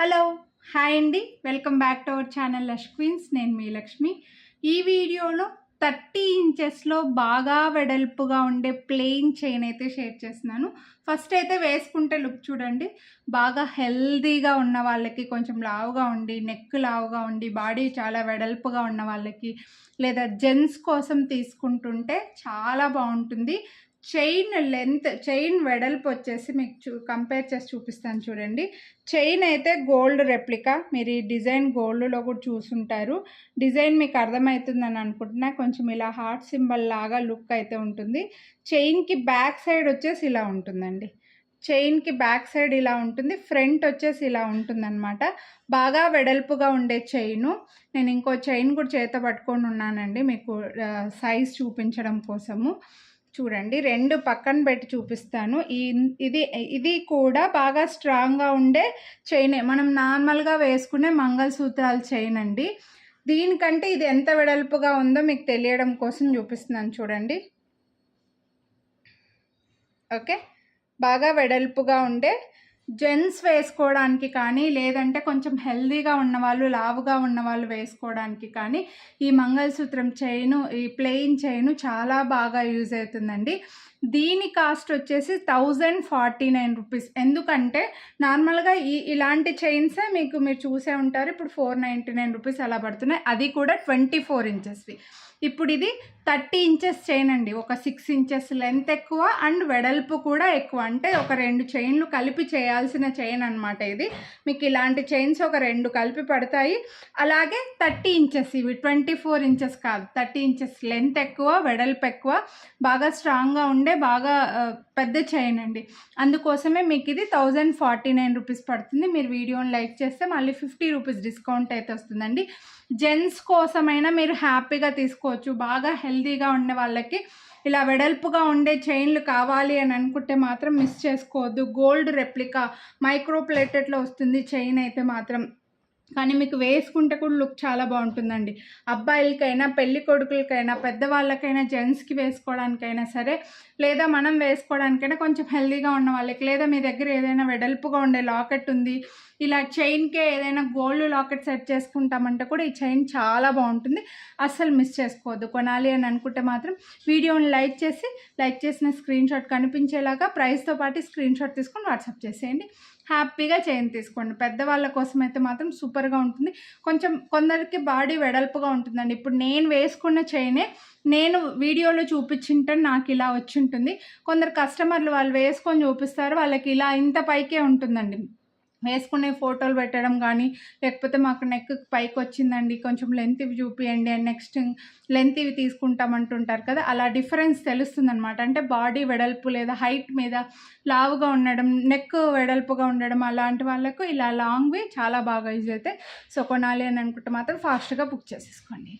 Hello hi అండి. Welcome back to our channel lush queens. నేను మీ లక్ష్మి. ఈ వీడియోలో థర్టీ ఇంచెస్లో బాగా వెడల్పుగా ఉండే ప్లెయిన్ చైన్ అయితే షేర్ చేస్తున్నాను. ఫస్ట్ అయితే వేసుకుంటే లుక్ చూడండి. బాగా హెల్దీగా ఉన్న వాళ్ళకి కొంచెం లావుగా ఉండి నెక్ లావుగా ఉండి బాడీ చాలా వెడల్పుగా ఉన్న వాళ్ళకి లేదా జెంట్స్ కోసం తీసుకుంటుంటే చాలా బాగుంటుంది. చైన్ లెంత్ చైన్ వెడల్పు వచ్చేసి మీకు చూ కంపేర్ చేసి చూపిస్తాను చూడండి. చైన్ అయితే గోల్డ్ రెప్లికా. మీరు ఈ డిజైన్ గోల్డ్లో కూడా చూసుంటారు. డిజైన్ మీకు అర్థమవుతుందని అనుకుంటున్నా. కొంచెం ఇలా హార్ట్ సింబల్ లాగా లుక్ అయితే ఉంటుంది. చైన్కి బ్యాక్ సైడ్ వచ్చేసి ఇలా ఉంటుందండి. చైన్కి బ్యాక్ సైడ్ ఇలా ఉంటుంది. ఫ్రంట్ వచ్చేసి ఇలా ఉంటుందన్నమాట. బాగా వెడల్పుగా ఉండే చైను. నేను ఇంకో చైన్ కూడా చేత పట్టుకొని ఉన్నానండి. మీకు సైజ్ చూపించడం కోసము. చూడండి రెండు పక్కన పెట్టి చూపిస్తాను. ఇది ఇది కూడా బాగా స్ట్రాంగ్గా ఉండే చైన్ మనం నార్మల్గా వేసుకునే మంగళసూత్రాలు చైన్ అండి. దీనికంటే ఇది ఎంత వెడల్పుగా ఉందో మీకు తెలియడం కోసం చూపిస్తున్నాను చూడండి. ఓకే? బాగా వెడల్పుగా ఉండే జెంట్స్ వేసుకోవడానికి కానీ లేదంటే కొంచెం హెల్దీగా ఉన్నవాళ్ళు లావుగా ఉన్నవాళ్ళు వేసుకోవడానికి కానీ ఈ మంగళసూత్రం చైను ఈ ప్లెయిన్ చైను చాలా బాగా యూజ్ అవుతుందండి. దీని కాస్ట్ వచ్చేసి థౌజండ్ ఫార్టీ నైన్ రూపీస్. ఎందుకంటే నార్మల్గా ఈ ఇలాంటి చైన్సే మీకు మీరు చూసే ఉంటారు. ఇప్పుడు ఫోర్ నైంటీ నైన్ రూపీస్ అలా పడుతున్నాయి. అది కూడా ట్వంటీ ఫోర్ ఇంచెస్వి. ఇప్పుడు ఇది థర్టీ ఇంచెస్ చైన్ అండి. ఒక సిక్స్ ఇంచెస్ లెంత్ ఎక్కువ అండ్ వెడల్పు కూడా ఎక్కువ. అంటే ఒక రెండు చైన్లు కలిపి చేయాల్సిన చైన్ అనమాట ఇది. మీకు ఇలాంటి చైన్స్ ఒక రెండు కలిపి పడతాయి. అలాగే థర్టీ ఇంచెస్ ఇవి. ట్వంటీ ఫోర్ ఇంచెస్ కాదు. థర్టీ ఇంచెస్ లెంత్ ఎక్కువ వెడల్పు ఎక్కువ. బాగా స్ట్రాంగ్గా ఉండే బాగా పెద్ద చైన్ అండి. అందుకోసమే మీకు ఇది థౌజండ్ ఫార్టీ నైన్ రూపీస్ పడుతుంది. మీరు వీడియోని లైక్ చేస్తే మళ్ళీ ఫిఫ్టీ రూపీస్ డిస్కౌంట్ అయితే వస్తుందండి. జెంట్స్ కోసమైనా మీరు హ్యాపీగా తీసుకోవచ్చు. బాగా హెల్తీగా ఉండే వాళ్ళకి ఇలా వెడల్పుగా ఉండే చైన్లు కావాలి అని అనుకుంటే మాత్రం మిస్ చేసుకోవద్దు. గోల్డ్ రెప్లికా మైక్రో ప్లేటెట్లో వస్తుంది చైన్ అయితే మాత్రం. కానీ మీకు వేసుకుంటే కూడా లుక్ చాలా బాగుంటుందండి. అబ్బాయిలకైనా పెళ్ళి కొడుకులకైనా పెద్దవాళ్ళకైనా జెంట్స్కి వేసుకోవడానికైనా సరే లేదా మనం వేసుకోవడానికైనా కొంచెం హెల్దీగా ఉన్న వాళ్ళకి లేదా మీ దగ్గర ఏదైనా వెడల్పుగా ఉండే లాకెట్ ఉంది ఇలా చైన్కే ఏదైనా గోల్డ్ లాకెట్ సెట్ చేసుకుంటామంటే కూడా ఈ చైన్ చాలా బాగుంటుంది. అస్సలు మిస్ చేసుకోవద్దు. కొనాలి అని అనుకుంటే మాత్రం వీడియోని లైక్ చేసి లైక్ చేసిన స్క్రీన్ షాట్ కనిపించేలాగా ప్రైస్తో పాటు స్క్రీన్ షాట్ తీసుకొని వాట్సాప్ చేసేయండి. హ్యాపీగా చైన్ తీసుకోండి. పెద్దవాళ్ళ కోసం అయితే మాత్రం సూపర్గా ఉంటుంది. కొంచెం కొందరికి బాడీ వెడల్పుగా ఉంటుందండి. ఇప్పుడు నేను వేసుకున్న చైనే నేను వీడియోలో చూపించింటే నాకు ఇలా వచ్చి ఉంటుంది. కొందరు కస్టమర్లు వాళ్ళు వేసుకొని చూపిస్తారు. వాళ్ళకి ఇలా ఇంత పైకే ఉంటుందండి. వేసుకునే ఫోటోలు పెట్టడం కానీ లేకపోతే మాకు నెక్ పైకి వచ్చిందండి కొంచెం లెంత్ ఇవి చూపియండి అండ్ నెక్స్ట్ లెంత్ ఇవి తీసుకుంటామంటుంటారు కదా అలా డిఫరెన్స్ తెలుస్తుంది అనమాట అంటే బాడీ వెడల్పు లేదా హైట్ మీద లావుగా ఉండడం నెక్ వెడల్పుగా ఉండడం అలాంటి వాళ్ళకు ఇలా లాంగ్వి చాలా బాగా యూజ్ అవుతాయి సో కొనాలి అని అనుకుంటే మాత్రం ఫాస్ట్గా బుక్ చేసేసుకోండి.